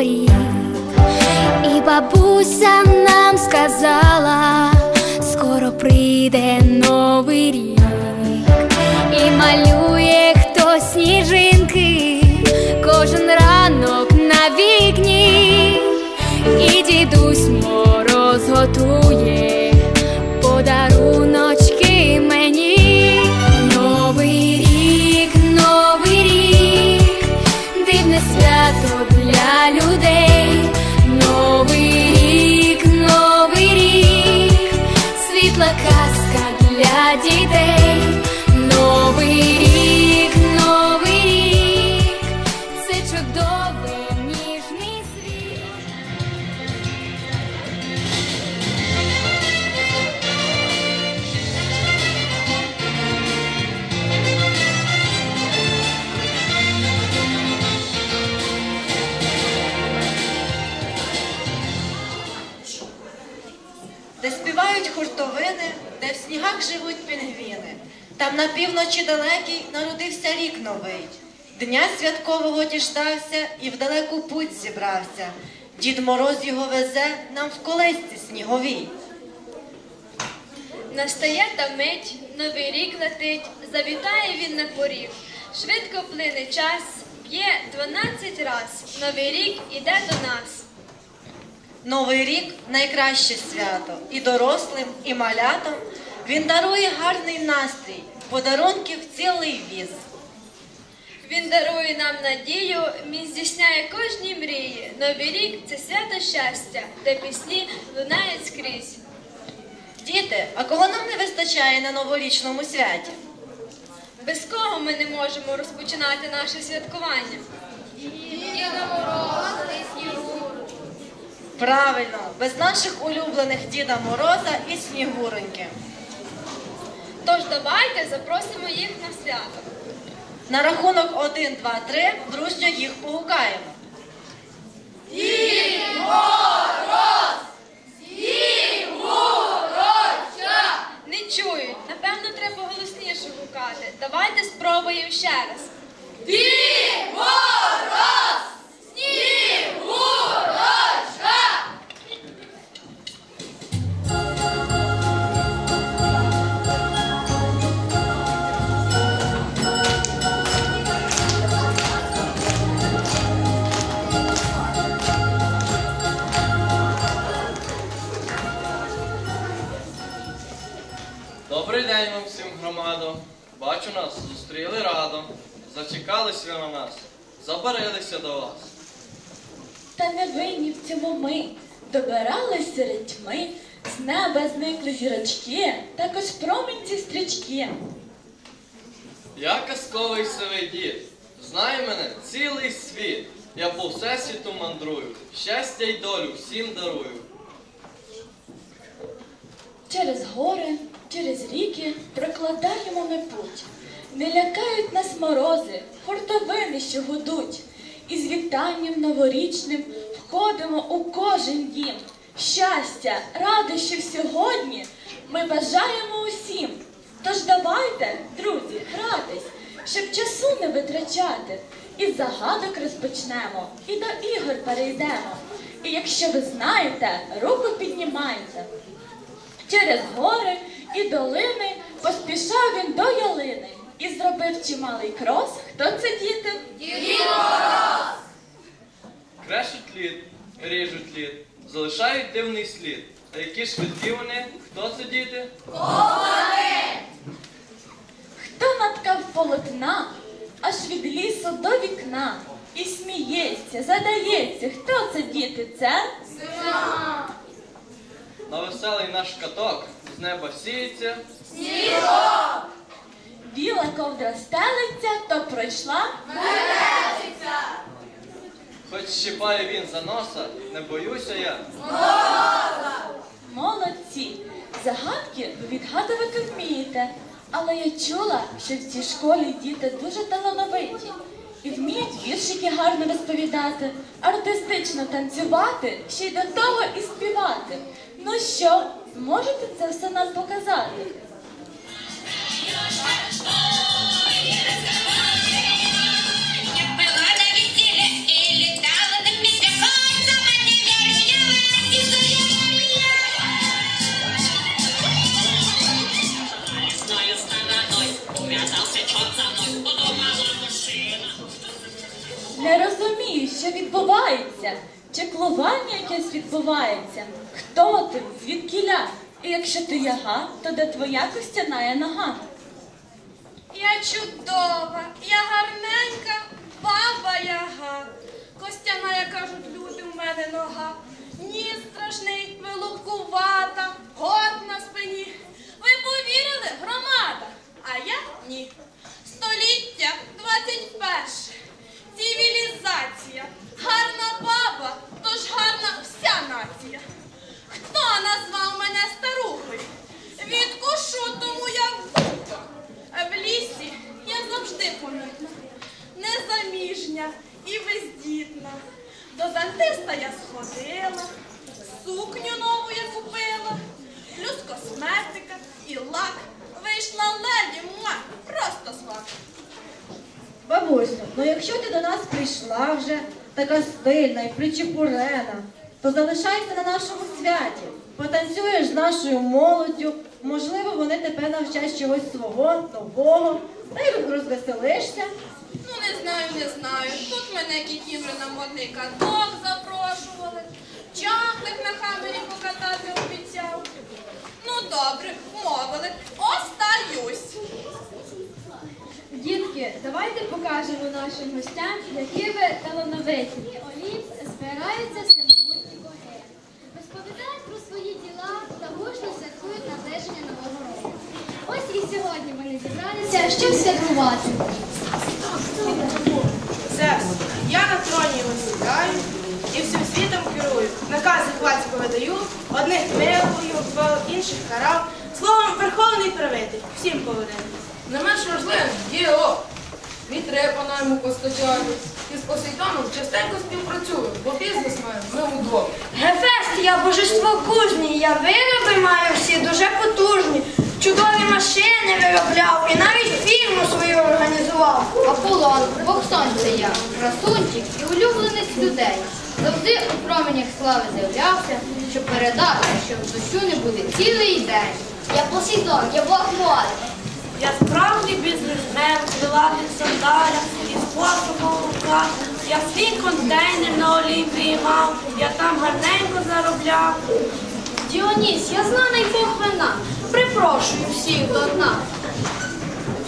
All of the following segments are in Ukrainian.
поріг, і бабуся нам сказала, співають хуртовини, де в снігах живуть пінгвіни. Там на півночі далекій народився рік новий. Дня святкового діждався і в далеку путь зібрався. Дід Мороз його везе нам в колесці сніговій. Настає та мить, новий рік летить, завітає він на поріг. Швидко плине час, б'є 12 раз. Новий рік іде до нас. Новий рік найкраще свято. І дорослим, і малятам. Він дарує гарний настрій, подарунків цілий віз. Він дарує нам надію, він здійсняє кожній мрії. Новий рік це свято щастя, де пісні лунають скрізь. Діти, а кого нам не вистачає на новорічному святі? Без кого ми не можемо розпочинати наше святкування? Правильно, без наших улюблених Діда Мороза і Снігуроньки. Тож давайте запросимо їх на свято. На рахунок 1, 2, 3 дружньо їх погукаємо. Не чують, напевно, треба голосніше гукати. Давайте спробуємо ще раз. Добрий Бачу нас, зустріли радо. Зачекались ви на нас, забарилися до вас. Та не винні в цьому ми. Добирались серед з неба зникли зірочки, також промінці стрічки. Я казковий сивий дід. Знає мене цілий світ. Я по всесвіту мандрую. Щастя й долю всім дарую. Через гори, через ріки прокладаємо ми путь. Не лякають нас морози, хуртовини, що гудуть. І з вітанням новорічним входимо у кожен дім. Щастя, радощів сьогодні ми бажаємо усім. Тож давайте, друзі, гратись, щоб часу не витрачати. Із загадок розпочнемо і до ігор перейдемо. І якщо ви знаєте, руку піднімайте. Через гори і долини поспішав він до ялини і зробив чималий крос. Хто це діти? Крешуть лід, ріжуть лід, залишають дивний слід. А які швидкі вони? Хто це діти? Хто наткав полотна аж від лісу до вікна і сміється, задається, хто це діти? Це На веселий наш каток з неба сіється. біла ковдра стелиться, то пройшла. Хоч щипає він за носа, не боюся я. Молодці! Загадки ви відгадувати вмієте. Але я чула, що в цій школі діти дуже талановиті і вміють віршики гарно розповідати, артистично танцювати, ще й до того і співати. Ну що, зможете це все нам показати? Здається, чеклування якесь відбувається. Хто ти? Звідкіля? І якщо ти яга, то де твоя костяна нога? Я чудова, я гарненька, баба яга. Костяна, як кажуть люди, в мене нога. Ніс страшний, вилупкувата, год на спині. Ви повірили, громада? А я ні. Століття 21. Лак. Вийшла леді, муа, просто смак. Бабусю, ну якщо ти до нас прийшла вже така стильна і причепурена, то залишайся на нашому святі. Потанцюєш з нашою молоддю, можливо, вони тебе навчать чогось свого, нового, та й розвеселишся. Ну не знаю, не знаю. Тут мене кікімри на модний каток запрошували. Чахлик на хамері покатати обіцяв. Ну добре, мовили. Остаюсь. Дітки, давайте покажемо нашим гостям, які ви талановиті. Олів збираються всемогутні боги. Розповідають про свої діла та гучно святкують наближення нового року. Ось і сьогодні вони зібралися, щоб святкувати. Зевс, я на троні висідаю і всім. Накази хвацько видаю, одних милую, інших карав. Словом, верховний правитель, всім повинен. Не менш важливим є о. Мій трепа на йому постачаю. І з Посейдоном частенько співпрацюю, бо бізнес маємо ми удвох. Гефест, я божество кузні, я вироби маю всі дуже потужні. Чудові машини виробляв і навіть фірму свою організував. Аполлон, Бог сонця я, красунчик і улюбленець людей. Завжди у променях слави з'являвся, щоб передати, що в дощу не буде цілий день. Я Посейдон, я Бог. Я справжній бізнесмен, крилатий сандаля, із посухом в руках. Я свій контейнер на Олімпії мав, я там гарненько заробляв. Діоніс, я знаний Бог вина, припрошую всіх до дна.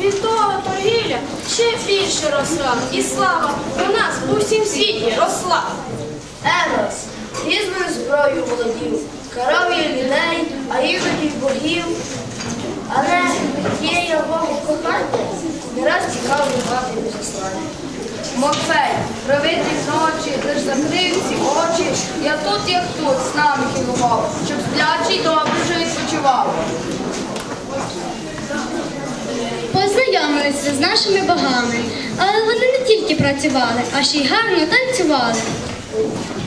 Від того торгівля ще більше росла, і слава у нас по всім світі росла. Ерос, різною зброєю володів, карав я людей, а іноді богів. Але є я Богу кохання, не раз цікаво мати заслання. Морфей, правитель ночі, лиш закрив ці очі. Я тут, як тут, з нами керував, щоб сплячий добре вже відпочивав. Познайомилися з нашими богами, але вони не тільки працювали, а ще й гарно танцювали. Thank you.